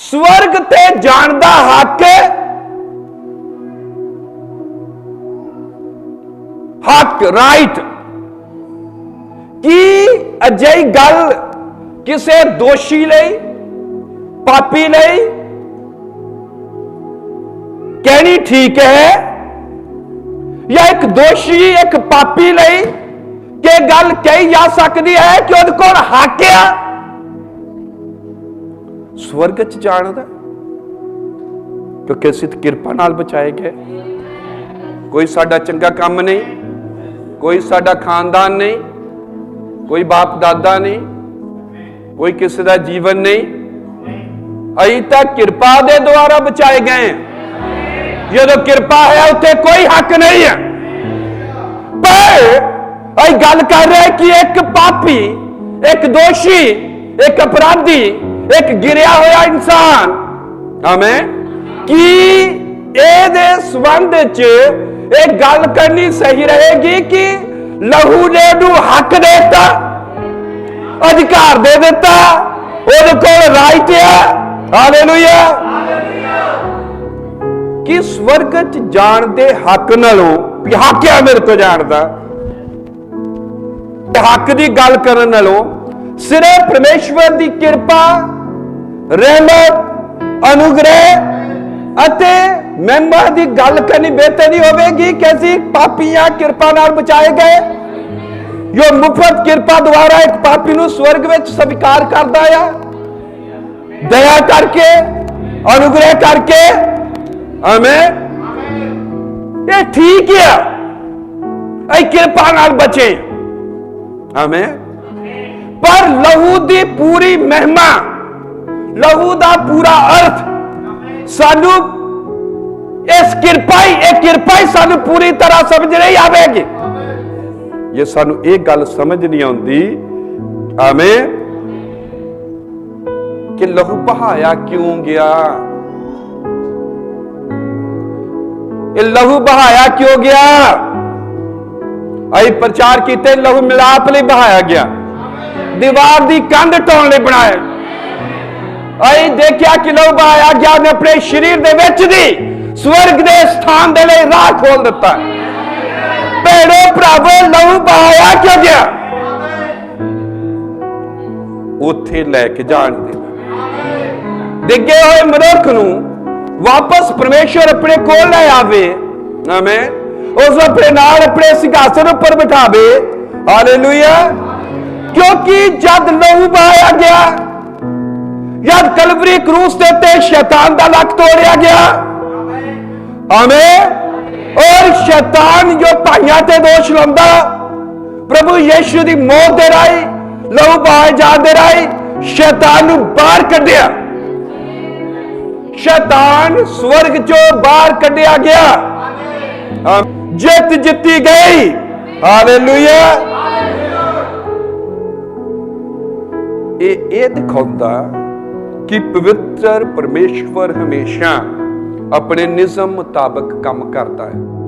ਸਵਰਗ ਤੇ ਜਾਣ ਦਾ ਹੱਕ ਹੱਕ ਰਾਈਟ ਕੀ ਅਜਿਹੀ ਗੱਲ ਕਿਸੇ ਦੋਸ਼ੀ ਲਈ, ਪਾਪੀ ਲਈ ਕਹਿਣੀ ਠੀਕ ਹੈ? ਜਾਂ ਇੱਕ ਦੋਸ਼ੀ, ਇੱਕ ਪਾਪੀ ਲਈ ਕਿ ਗੱਲ ਕਹੀ ਜਾ ਸਕਦੀ ਹੈ ਕਿ ਉਹਦੇ ਕੋਲ ਹੱਕ ਆ? ਸਵਰਗ ਚ ਜਾਣ ਦਾ? ਕਿਉਂਕਿ ਅਸੀਂ ਕਿਰਪਾ ਨਾਲ ਬਚਾਏ ਗਏ। ਕੋਈ ਸਾਡਾ ਚੰਗਾ ਕੰਮ ਨਹੀਂ, ਕੋਈ ਸਾਡਾ ਖਾਨਦਾਨ ਨਹੀਂ, ਕੋਈ ਬਾਪ ਦਾਦਾ ਨਹੀਂ, ਕੋਈ ਕਿਸੇ ਦਾ ਜੀਵਨ ਨਹੀਂ। ਅਈ ਤਾਂ ਕਿਰਪਾ ਦੇ ਦੁਆਰਾ ਬਚਾਏ ਗਏ ਹਾਂ। ਜਦੋਂ ਕਿਰਪਾ ਹੈ, ਉੱਥੇ ਕੋਈ ਹੱਕ ਨਹੀਂ ਹੈ। ਪਰ ਅਈ ਗੱਲ ਕਰ ਰਿਹਾ ਕਿ ਇੱਕ ਪਾਪੀ, ਇੱਕ ਦੋਸ਼ੀ, ਇੱਕ ਅਪਰਾਧੀ ਇੱਕ ਗਿਰਿਆ ਹੋਇਆ ਇਨਸਾਨ। ਆਮੇਨ। ਕੀ ਇਹਦੇ ਸੰਬੰਧ ਚ ਇਹ ਗੱਲ ਕਰਨੀ ਸਹੀ ਰਹੇਗੀ ਕਿ ਲਹੂ ਨੇ ਨੂੰ ਹੱਕ ਦੇ ਦਿੱਤਾ, ਅਧਿਕਾਰ ਦੇ ਦਿੱਤਾ, ਉਹਦੇ ਕੋਲ ਰਾਈਟ ਹੈ ਹਾਲੇਲੂਇਆ ਕਿ ਸਵਰਗ ਚ ਜਾਣ ਦੇ ਹੱਕ ਨਾਲੋਂ ਵੀ ਹੱਕ ਹੈ ਮੇਰੇ ਤੋਂ ਜਾਣ ਦਾ? ਤੇ ਹੱਕ ਦੀ ਗੱਲ ਕਰਨ ਨਾਲੋਂ ਸਿਰੇ ਪਰਮੇਸ਼ਵਰ ਦੀ ਕਿਰਪਾ ਰਹਿਮਤ, ਅਨੁਗ੍ਰਹਿ ਅਤੇ ਮਹਿਮਾ ਦੀ ਗੱਲ ਕਰਨੀ ਬਿਹਤਰ ਨਹੀਂ ਹੋਵੇਗੀ ਕਿ ਅਸੀਂ ਪਾਪੀਆਂ ਕਿਰਪਾ ਨਾਲ ਬਚਾਏ ਗਏ। ਜੋ ਮੁਫਤ ਕਿਰਪਾ ਦੁਆਰਾ ਇੱਕ ਪਾਪੀ ਨੂੰ ਸਵਰਗ ਵਿੱਚ ਸਵੀਕਾਰ ਕਰਦਾ ਆ। ਦਇਆ ਕਰਕੇ, ਅਨੁਗ੍ਰਹਿ ਕਰਕੇ। ਆਮੇਨ। ਇਹ ਠੀਕ ਹੈ ਇਹ ਕਿਰਪਾ ਨਾਲ ਬਚੇ। ਆਮੇਨ। ਪਰ ਲਹੂ ਦੀ ਪੂਰੀ ਮਹਿਮਾ ਲਹੂ ਦਾ ਪੂਰਾ ਅਰਥ ਸਾਨੂੰ ਇਸ ਕਿਰਪਾਈ, ਇਹ ਕਿਰਪਾਈ ਸਾਨੂੰ ਪੂਰੀ ਤਰ੍ਹਾਂ ਸਮਝ ਨਹੀਂ ਆਵੇਗੀ। ਜੇ ਸਾਨੂੰ ਇਹ ਗੱਲ ਸਮਝ ਨਹੀਂ ਆਉਂਦੀ ਆਮੇਨ ਕਿ ਲਹੂ ਬਹਾਇਆ ਕਿਉਂ ਗਿਆ? ਇਹ ਲਹੂ ਬਹਾਇਆ ਕਿਉਂ ਗਿਆ? ਅਸੀਂ ਪ੍ਰਚਾਰ ਕੀਤੇ, ਲਹੂ ਮਿਲਾਪ ਲਈ ਬਹਾਇਆ ਗਿਆ। ਦੀਵਾਰ ਦੀ ਕੰਧ ਢਾਉਣ ਲਈ ਬਣਾਇਆ। ਅਸੀਂ ਦੇਖਿਆ ਕਿ ਲਹੂ ਬਹਾਇਆ ਗਿਆ ਨੇ ਆਪਣੇ ਸਰੀਰ ਦੇ ਵਿੱਚ ਦੀ ਸਵਰਗ ਦੇ ਸਥਾਨ ਦੇ ਲਈ ਰਾਹ ਖੋਲ ਦਿੱਤਾ। ਭੈਣੋ, ਭਰਾਵੋ ਲਹੂ ਬਹਾਇਆ ਕਿਉਂ ਗਿਆ? ਉੱਥੇ ਲੈ ਕੇ ਜਾਣ ਦੇ। ਡਿੱਗੇ ਹੋਏ ਮਨੁੱਖ ਨੂੰ ਵਾਪਸ ਪਰਮੇਸ਼ਵਰ ਆਪਣੇ ਕੋਲ ਲੈ ਆਵੇ। ਆਮੇਨ। ਉਸ ਆਪਣੇ ਨਾਲ ਆਪਣੇ ਸਿੰਘਾਸਨ ਉੱਪਰ ਬਿਠਾਵੇ। ਹਾਲੇਲੂਇਆ। ਕਿਉਂਕਿ ਜਦ ਲਹੂ ਬਹਾਇਆ ਗਿਆ ਜਦ ਕਲਵਰੀ ਕਰੂਸ ਦੇ ਉੱਤੇ ਸ਼ੈਤਾਨ ਦਾ ਲੱਕ ਤੋੜਿਆ ਗਿਆ। ਆਮੇਨ। ਔਰ ਸ਼ੈਤਾਨ ਜੋ ਭਾਈਆਂ ਤੇ ਦੋਸ਼ ਲਾਉਂਦਾ, ਪ੍ਰਭੂ ਯੀਸ਼ੂ ਦੀ ਮੌਤ ਦੇ ਰਾਹੀਂ, ਲਹੂ ਬਹਾਏ ਜਾਣ ਦੇ ਰਾਹੀਂ ਸ਼ੈਤਾਨ ਨੂੰ ਬਾਹਰ ਕੱਢਿਆ। ਸ਼ੈਤਾਨ ਸਵਰਗ ਚੋਂ ਬਾਹਰ ਕੱਢਿਆ ਗਿਆ। ਜਿੱਤ ਜਿੱਤੀ ਗਈ। ਹਾਲੇਲੂਇਆ। ਇਹ ਇਹ ਦਿਖਾਉਂਦਾ ਕਿ ਪਵਿੱਤਰ ਪਰਮੇਸ਼ਵਰ ਹਮੇਸ਼ਾ ਆਪਣੇ ਨਿਯਮ ਮੁਤਾਬਕ ਕੰਮ ਕਰਦਾ ਹੈ।